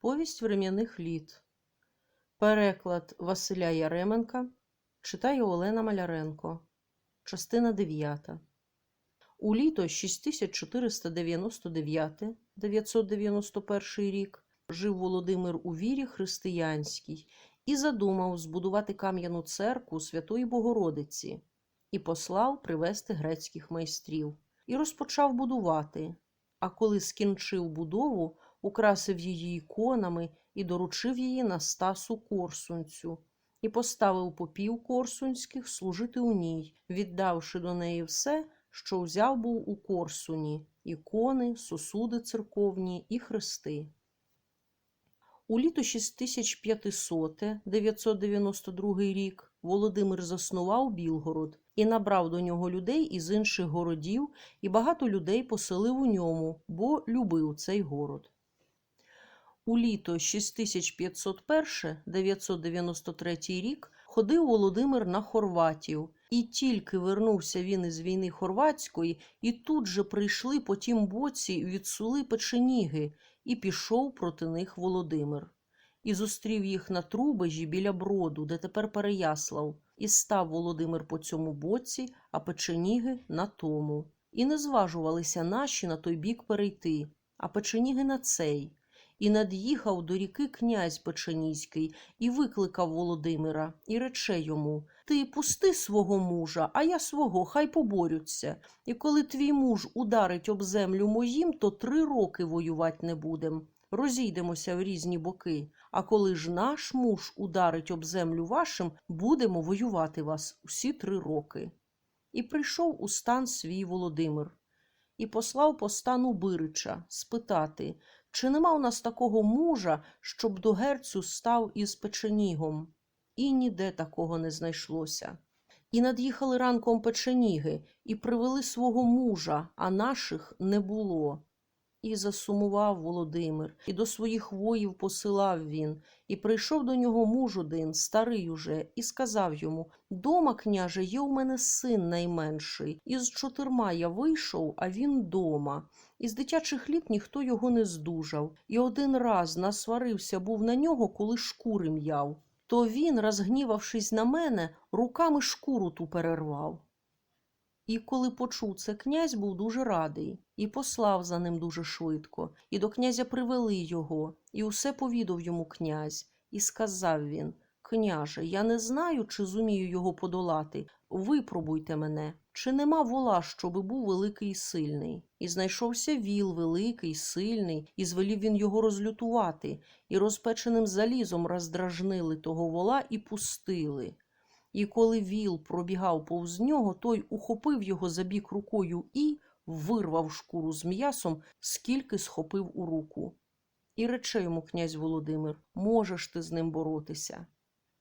Повість врем'яних літ. Переклад Василя Яременка. Читає Олена Маляренко. Частина 9. У літо 6499-991 рік жив Володимир у вірі християнській і задумав збудувати кам'яну церкву Святої Богородиці і послав привезти грецьких майстрів. І розпочав будувати. А коли скінчив будову, украсив її іконами і доручив її Настасу Корсунцю, і поставив попів корсунських служити у ній, віддавши до неї все, що взяв був у Корсуні ікони, сосуди церковні і хрести. У літо 6500 992 рік Володимир заснував Білгород і набрав до нього людей із інших городів, і багато людей поселив у ньому, бо любив цей город. У літо 6501 993 рік ходив Володимир на Хорватів, і тільки вернувся він із війни хорватської, і тут же прийшли по тім боці від сули печеніги, і пішов проти них Володимир. І зустрів їх на трубежі біля броду, де тепер Переяслав, і став Володимир по цьому боці, а печеніги на тому. І не зважувалися наші на той бік перейти, а печеніги на цей. І над'їхав до ріки князь Печеніський і викликав Володимира, і рече йому Ти пусти свого мужа, а я свого, хай поборються. І коли твій муж ударить об землю моїм, то три роки воювати не будем. Розійдемося в різні боки. А коли ж наш муж ударить об землю вашим, будемо воювати вас усі три роки. І прийшов у стан свій Володимир, і послав по стану Бирича спитати, чи нема у нас такого мужа, щоб до герцю став із печенігом? І ніде такого не знайшлося. І над'їхали ранком печеніги, і привели свого мужа, а наших не було. І засумував Володимир, і до своїх воїв посилав він, і прийшов до нього муж один, старий уже, і сказав йому Дома, княже, є у мене син найменший, із чотирма я вийшов, а він дома. Із дитячих літ ніхто його не здужав, і один раз насварився був на нього, коли шкури м'яв. То він, розгнівавшись на мене, руками шкуру ту перервав. І коли почув це князь, був дуже радий, і послав за ним дуже швидко, і до князя привели його, і усе повідав йому князь, і сказав він Княже, я не знаю, чи зумію його подолати. Випробуйте мене, чи нема вола, щоби був великий і сильний. І знайшовся віл великий, сильний, і звелів він його розлютувати, і розпеченим залізом роздражнили того вола і пустили. І коли віл пробігав повз нього, той ухопив його за бік рукою і вирвав шкуру з м'ясом, скільки схопив у руку. І рече йому князь Володимир можеш ти з ним боротися.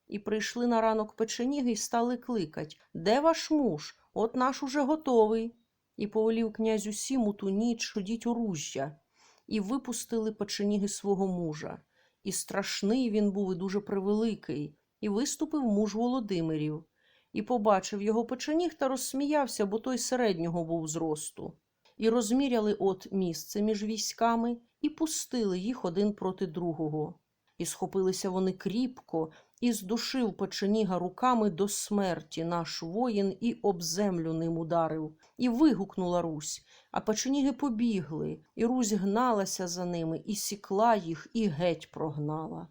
І прийшли на ранок печеніги й стали кликать Де ваш муж? От наш уже готовий. І повелів князь усім у ту ніч ходіть оружжя, і випустили печеніги свого мужа. І страшний він був, і дуже превеликий. І виступив муж Володимирів, і побачив його печеніг та розсміявся, бо той середнього був зросту. І розміряли от місце між військами, і пустили їх один проти другого. І схопилися вони кріпко, і здушив печеніга руками до смерті наш воїн, і об землю ним ударив, і вигукнула Русь. А печеніги побігли, і Русь гналася за ними, і сікла їх, і геть прогнала.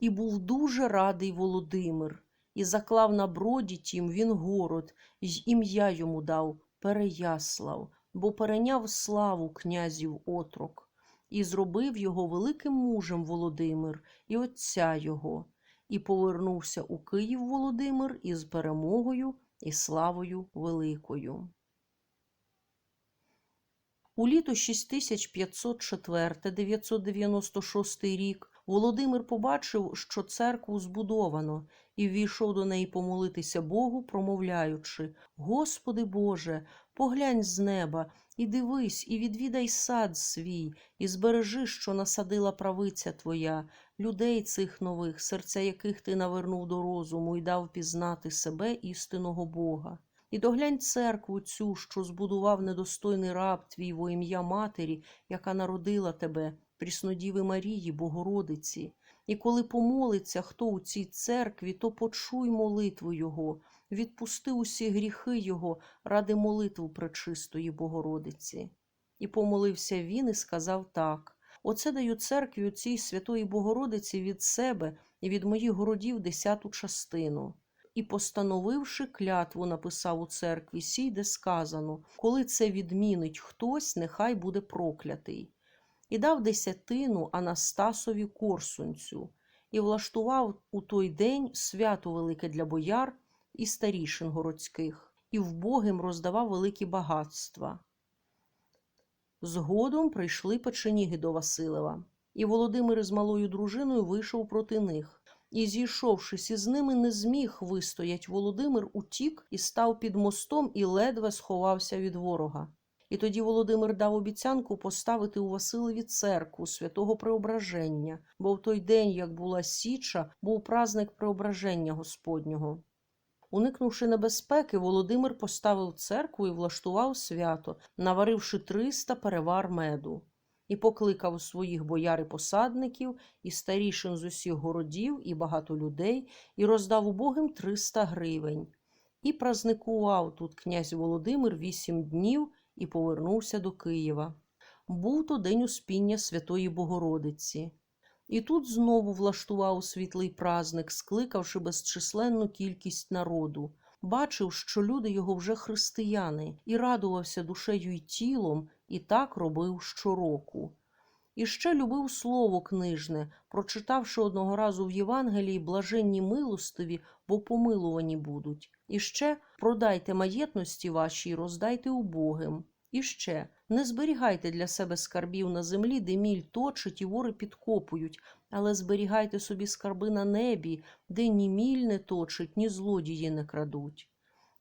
І був дуже радий Володимир, і заклав на броді тім він город, й ім'я йому дав Переяслав, бо перейняв славу князів отрок, і зробив його великим мужем Володимир, і отця його, і повернувся у Київ Володимир із перемогою і славою великою. У літо 6504-996 рік Володимир побачив, що церкву збудовано, і ввійшов до неї помолитися Богу, промовляючи Господи Боже, поглянь з неба, і дивись, і відвідай сад свій, і збережи, що насадила правиця Твоя, людей цих нових, серця яких ти навернув до розуму і дав пізнати себе істинного Бога. І доглянь церкву цю, що збудував недостойний раб твій во ім'я матері, яка народила тебе, Пріснодіви Марії, Богородиці. І коли помолиться хто у цій церкві, то почуй молитву Його, відпусти усі гріхи Його ради молитву пречистої Богородиці. І помолився він і сказав так: Оце даю церкві у цій святої Богородиці від себе і від моїх городів десяту частину. І, постановивши клятву, написав у церкві сій, де сказано, коли це відмінить хтось, нехай буде проклятий. І дав десятину Анастасові Корсунцю, і влаштував у той день свято велике для бояр і старішин городських, і вбогим роздавав великі багатства. Згодом прийшли печеніги до Василева, і Володимир із малою дружиною вийшов проти них. І, зійшовшись із ними, не зміг вистоять. Володимир утік і став під мостом і ледве сховався від ворога. І тоді Володимир дав обіцянку поставити у Василеві церкву святого Преображення, бо в той день, як була Січа, був праздник Преображення Господнього. Уникнувши небезпеки, Володимир поставив церкву і влаштував свято, наваривши триста перевар меду, і покликав своїх бояр і посадників, і старішин з усіх городів, і багато людей, і роздав убогим триста гривень. І празникував тут князь Володимир вісім днів і повернувся до Києва. Був то день успіння Святої Богородиці. І тут знову влаштував світлий празник, скликавши безчисленну кількість народу. Бачив, що люди його вже християни, і радувався душею й тілом, і так робив щороку. І ще любив слово книжне, прочитавши одного разу в Євангелії блаженні милостиві, бо помилувані будуть. І ще продайте маєтності ваші й роздайте убогим. І ще не зберігайте для себе скарбів на землі, де міль точить і вори підкопують, але зберігайте собі скарби на небі, де ні міль не точить, ні злодії не крадуть.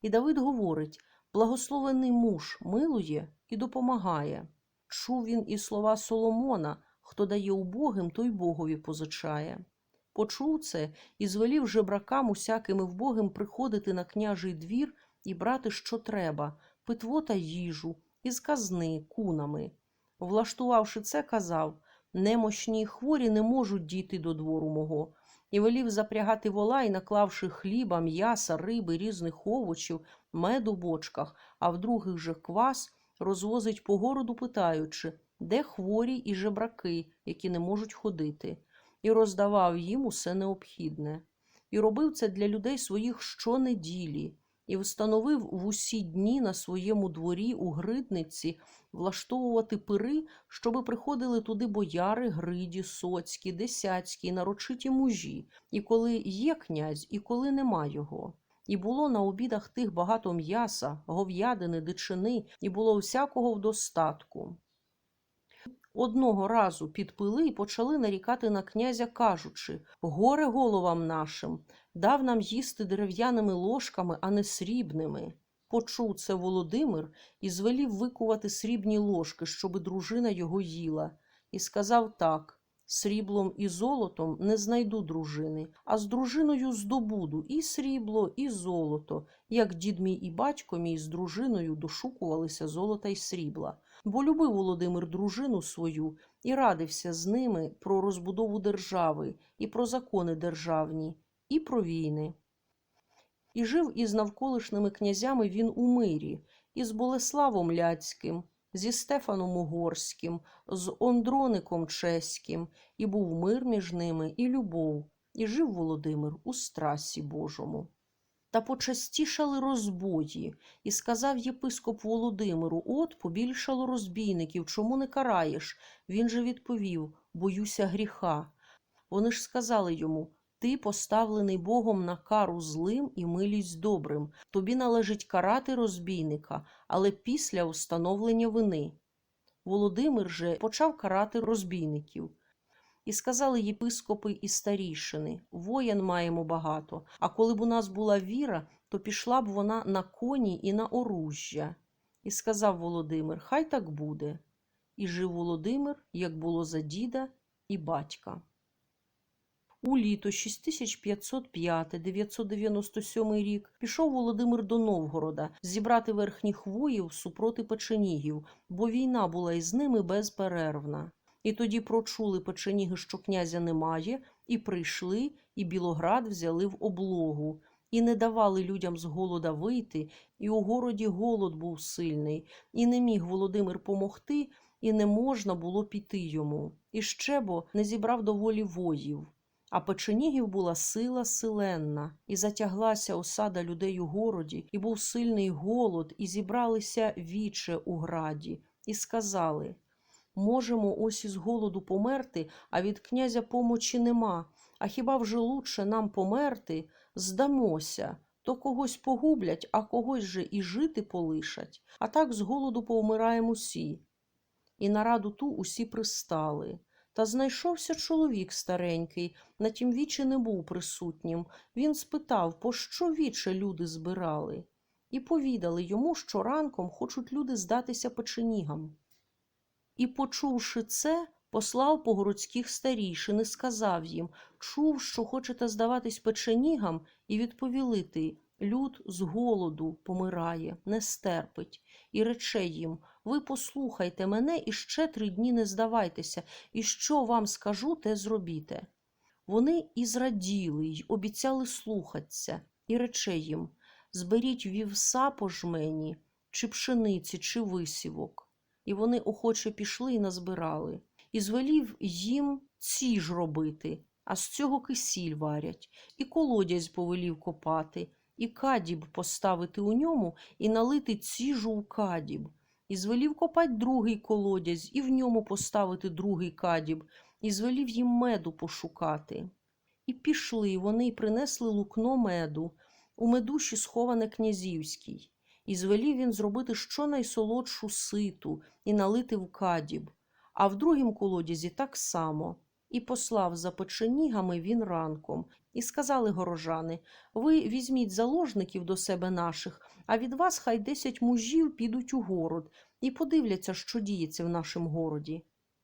І Давид говорить благословений муж милує і допомагає. Чув він і слова Соломона хто дає убогим, той Богові позичає. Почув це і звелів жебракам усякими вбогим приходити на княжий двір і брати, що треба, питво та їжу, із казни кунами. Влаштувавши це, казав немощні хворі не можуть дійти до двору мого, і велів запрягати вола і наклавши хліба, м'яса, риби, різних овочів, мед у бочках, а в других же квас, розвозить по городу, питаючи, де хворі і жебраки, які не можуть ходити, і роздавав їм усе необхідне. І робив це для людей своїх щонеділі, і встановив в усі дні на своєму дворі у гридниці влаштовувати пири, щоби приходили туди бояри, гриді, соцькі, десяцькі, нарочиті мужі, і коли є князь, і коли нема його. І було на обідах тих багато м'яса, гов'ядини, дичини, і було всякого в достатку. Одного разу підпили і почали нарікати на князя, кажучи горе головам нашим, дав нам їсти дерев'яними ложками, а не срібними. Почув це Володимир і звелів викувати срібні ложки, щоби дружина його їла, і сказав так Сріблом і золотом не знайду дружини, а з дружиною здобуду і срібло, і золото, як дід мій і батько мій з дружиною дошукувалися золота й срібла. Бо любив Володимир дружину свою і радився з ними про розбудову держави, і про закони державні, і про війни. І жив із навколишними князями він у мирі, із Болеславом Ляцьким, зі Стефаном Угорським, з Ондроником Чеським, і був мир між ними, і любов, і жив Володимир у страсі Божому. Та почастішали розбої, і сказав єпископ Володимиру От побільшало розбійників, чому не караєш? Він же відповів Боюся гріха. Вони ж сказали йому Ти поставлений Богом на кару злим і милість добрим. Тобі належить карати розбійника, але після установлення вини. Володимир же почав карати розбійників. І сказали єпископи і старішини воєн маємо багато, а коли б у нас була віра, то пішла б вона на коні і на оружжя. І сказав Володимир Хай так буде. І жив Володимир, як було за діда і батька. У літо 6505-997 рік пішов Володимир до Новгорода зібрати верхніх воїв супроти печенігів, бо війна була із ними безперервна. І тоді прочули печеніги, що князя немає, і прийшли, і Білоград взяли в облогу, і не давали людям з голода вийти, і у городі голод був сильний, і не міг Володимир помогти, і не можна було піти йому. І ще бо не зібрав доволі воїв. А печенігів була сила силенна, і затяглася осада людей у городі, і був сильний голод, і зібралися віче у граді, і сказали можемо ось із голоду померти, а від князя помочі нема. А хіба вже лучше нам померти? Здамося, то когось погублять, а когось же і жити полишать, а так з голоду повмираємо усі. І на раду ту усі пристали. Та знайшовся чоловік старенький, на тім вічі не був присутнім. Він спитав, пощо віче люди збирали, і повідали йому, що ранком хочуть люди здатися печенігам. І, почувши це, послав по городських старішин і сказав їм чув, що хочете здаватись печенігам, і відповіли ти люд з голоду помирає, не стерпить, і рече їм ви послухайте мене і ще три дні не здавайтеся, і що вам скажу, те зробіте. Вони і зраділи, й обіцяли слухатися, і рече їм зберіть вівса по жмені, чи пшениці, чи висівок. І вони охоче пішли і назбирали, і звелів їм ці ж робити, а з цього кисіль варять, і колодязь повелів копати, і кадіб поставити у ньому, і налити ціжу у кадіб, і звелів копать другий колодязь, і в ньому поставити другий кадіб, і звелів їм меду пошукати. І пішли вони й принесли лукно меду, у медуші сховане князівський. І звелів він зробити щонайсолодшу ситу і налити в кадіб, а в другім колодязі так само. І послав за печенігами він ранком. І сказали горожани ви візьміть заложників до себе наших, а від вас хай десять мужів підуть у город і подивляться, що діється в нашому городі.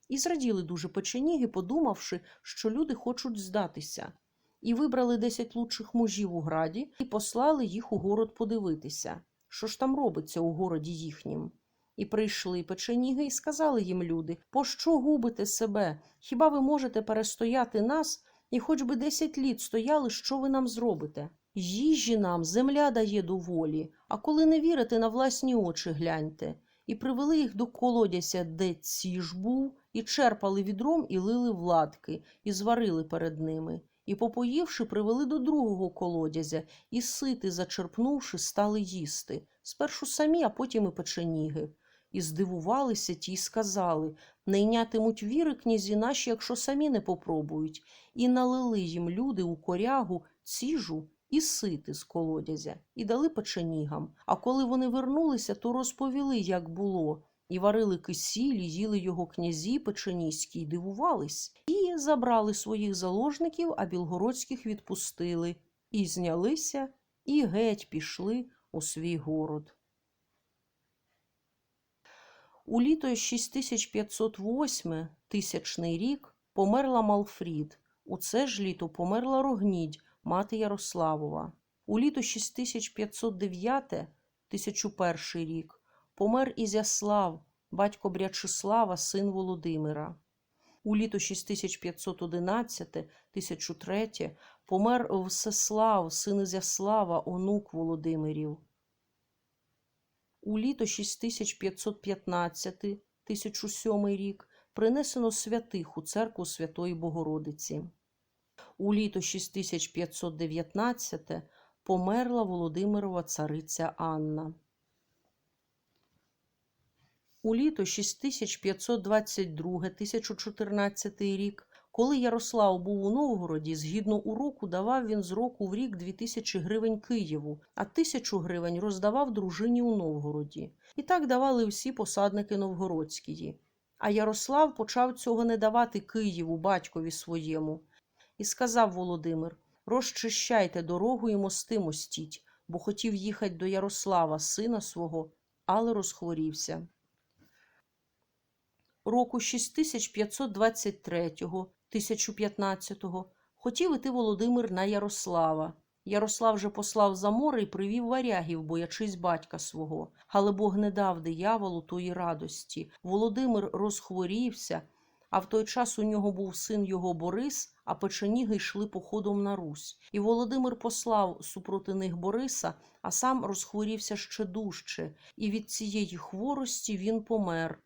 І зраділи дуже печеніги, подумавши, що люди хочуть здатися. І вибрали десять лучших мужів у граді і послали їх у город подивитися що ж там робиться у городі їхнім. І прийшли печеніги і сказали їм люди Пощо губите себе? Хіба ви можете перестояти нас і хоч би десять літ стояли, що ви нам зробите? Їжі нам земля дає доволі, а коли не вірите, на власні очі гляньте. І привели їх до колодязя, де ціж був, і черпали відром і лили владки, і зварили перед ними і, попоївши, привели до другого колодязя, і сити, зачерпнувши, стали їсти. Спершу самі, а потім і печеніги. І здивувалися ті й сказали не йнятимуть віри князі наші, якщо самі не попробують, і налили їм люди у корягу ціжу і сити з колодязя, і дали печенігам. А коли вони вернулися, то розповіли, як було. І варили кисіль, і їли його князі печеніські, й дивувались, і забрали своїх заложників, а білгородських відпустили, і знялися, і геть пішли у свій город. У літо 6508 тисячний рік померла Малфрід. У це ж літо померла Рогнідь, мати Ярославова. У літо 6509 1001 рік помер Ізяслав, батько Брячислава, син Володимира. У літо 6511 1003 помер Всеслав, син Ізяслава, онук Володимирів. У літо 6515 1007 рік принесено святих у церкву Святої Богородиці. У літо 6519 померла Володимирова цариця Анна. У літо 6522-1014 рік, коли Ярослав був у Новгороді, згідно уроку, давав він з року в рік 2000 гривень Києву, а тисячу гривень роздавав дружині у Новгороді. І так давали всі посадники новгородські. А Ярослав почав цього не давати Києву, батькові своєму. І сказав Володимир Розчищайте дорогу і мости мостіть, бо хотів їхати до Ярослава, сина свого, але розхворівся року 6523-го, 1015-го, хотів іти Володимир на Ярослава. Ярослав же послав за море і привів варягів, боячись батька свого. Але Бог не дав дияволу тої радості. Володимир розхворівся, А в той час у нього був син його Борис, а печеніги йшли походом на Русь. І Володимир послав супроти них Бориса, а сам розхворівся ще дужче, і від цієї хворості він помер.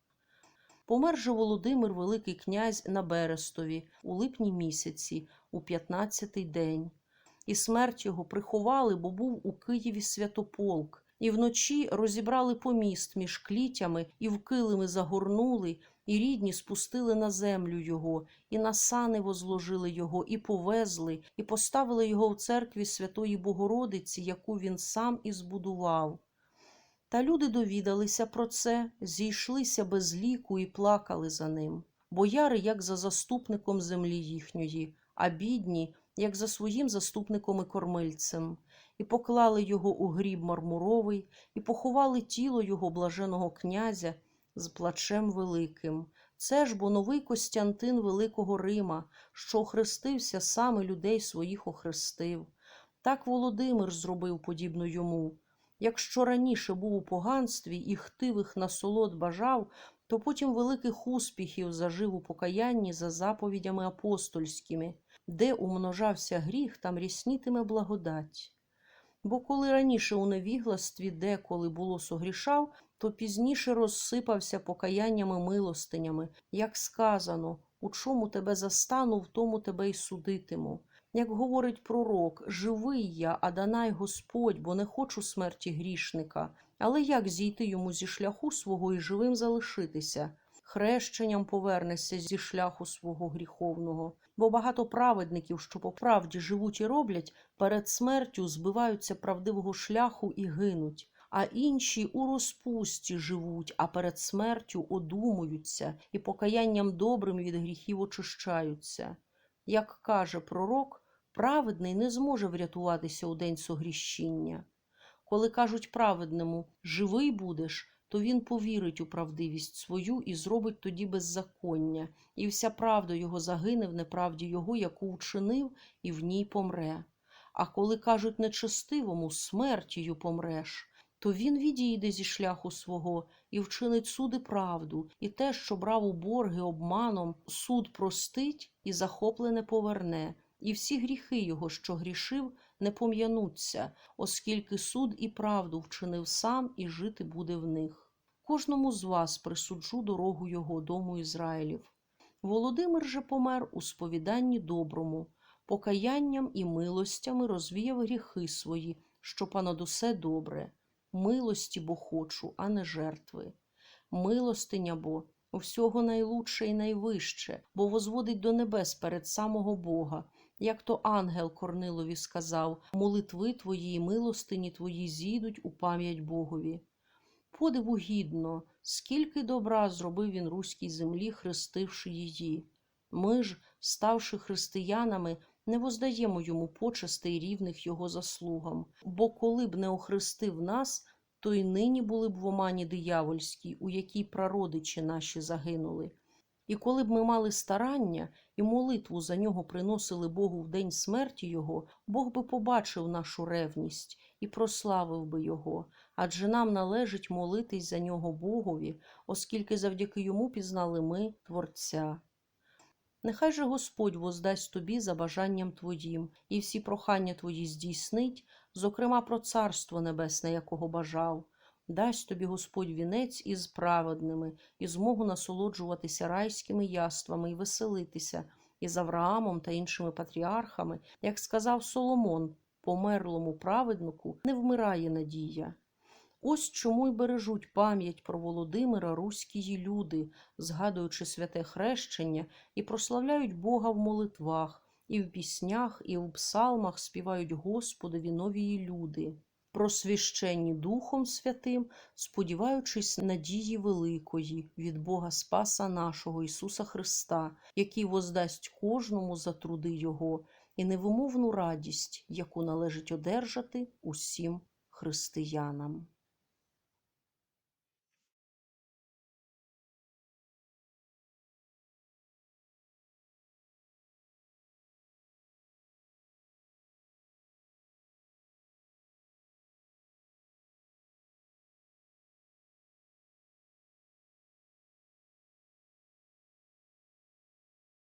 Помер же Володимир Великий князь на Берестові у липні місяці, у 15-й день. І смерть його приховали, бо був у Києві святополк, і вночі розібрали поміст між клітями, і в килими загорнули, і рідні спустили на землю його, і на сани возложили його, і повезли, і поставили його в церкві Святої Богородиці, яку він сам і збудував. Та люди довідалися про це, зійшлися без ліку і плакали за ним. Бояри, як за заступником землі їхньої, а бідні, як за своїм заступником і кормильцем, і поклали його у гріб мармуровий, і поховали тіло його блаженого князя з плачем великим. Це ж бо новий Костянтин Великого Рима, що охрестився саме людей своїх охрестив. Так Володимир зробив подібно йому. Якщо раніше був у поганстві і хтивих насолод бажав, то потім великих успіхів зажив у покаянні за заповідями апостольськими, де умножався гріх, там ріснітиме благодать. Бо коли раніше у невігластві деколи було согрішав, то пізніше розсипався покаяннями милостинями, як сказано, у чому тебе застану, в тому тебе й судитиму. Як говорить пророк, живий я, а данай Господь, бо не хочу смерті грішника. Але як зійти йому зі шляху свого і живим залишитися? Хрещенням повернешся зі шляху свого гріховного, бо багато праведників, що по правді живуть і роблять, перед смертю збиваються правдивого шляху і гинуть. А інші у розпусті живуть, а перед смертю одумуються і покаянням добрим від гріхів очищаються. Як каже пророк, праведний не зможе врятуватися у день согріщіння. Коли кажуть праведному живий будеш, то він повірить у правдивість свою і зробить тоді беззаконня, і вся правда його загине в неправді його, яку вчинив, і в ній помре. А коли кажуть нечестивому смертію помреш, то він відійде зі шляху свого і вчинить суд і правду, і те, що брав у борги обманом, суд простить і захоплене поверне, і всі гріхи його, що грішив, не пом'януться, оскільки суд і правду вчинив сам і жити буде в них. Кожному з вас присуджу дорогу його дому Ізраїлів. Володимир же помер у сповіданні доброму, покаянням і милостями розвіяв гріхи свої, що понад усе добре. Милості бо хочу, а не жертви. Милостиня бо всього найлучше і найвище, бо возводить до небес перед самого Бога. Як то ангел Корнилові сказав молитви твої і милостині твої зійдуть у пам'ять Богові. Подиву гідно, скільки добра зробив він руській землі, хрестивши її. Ми ж, ставши християнами, не воздаємо йому почести й рівних його заслугам, бо коли б не охрестив нас, то й нині були б в омані диявольській, у якій прародичі наші загинули. І коли б ми мали старання і молитву за нього приносили Богу в день смерті Його, Бог би побачив нашу ревність і прославив би Його, адже нам належить молитись за нього Богові, оскільки завдяки йому пізнали ми Творця. Нехай же Господь воздасть тобі за бажанням твоїм, і всі прохання твої здійснить, зокрема про Царство Небесне, якого бажав. Дасть тобі Господь вінець із праведними, і змогу насолоджуватися райськими яствами і веселитися із Авраамом та іншими патріархами, як сказав Соломон, померлому праведнику не вмирає надія. Ось чому й бережуть пам'ять про Володимира руські люди, згадуючи святе хрещення, і прославляють Бога в молитвах, і в піснях, і в псалмах співають Господові новії люди, просвященні Духом Святим, сподіваючись надії великої від Бога Спаса нашого Ісуса Христа, який воздасть кожному за труди Його і невимовну радість, яку належить одержати усім християнам.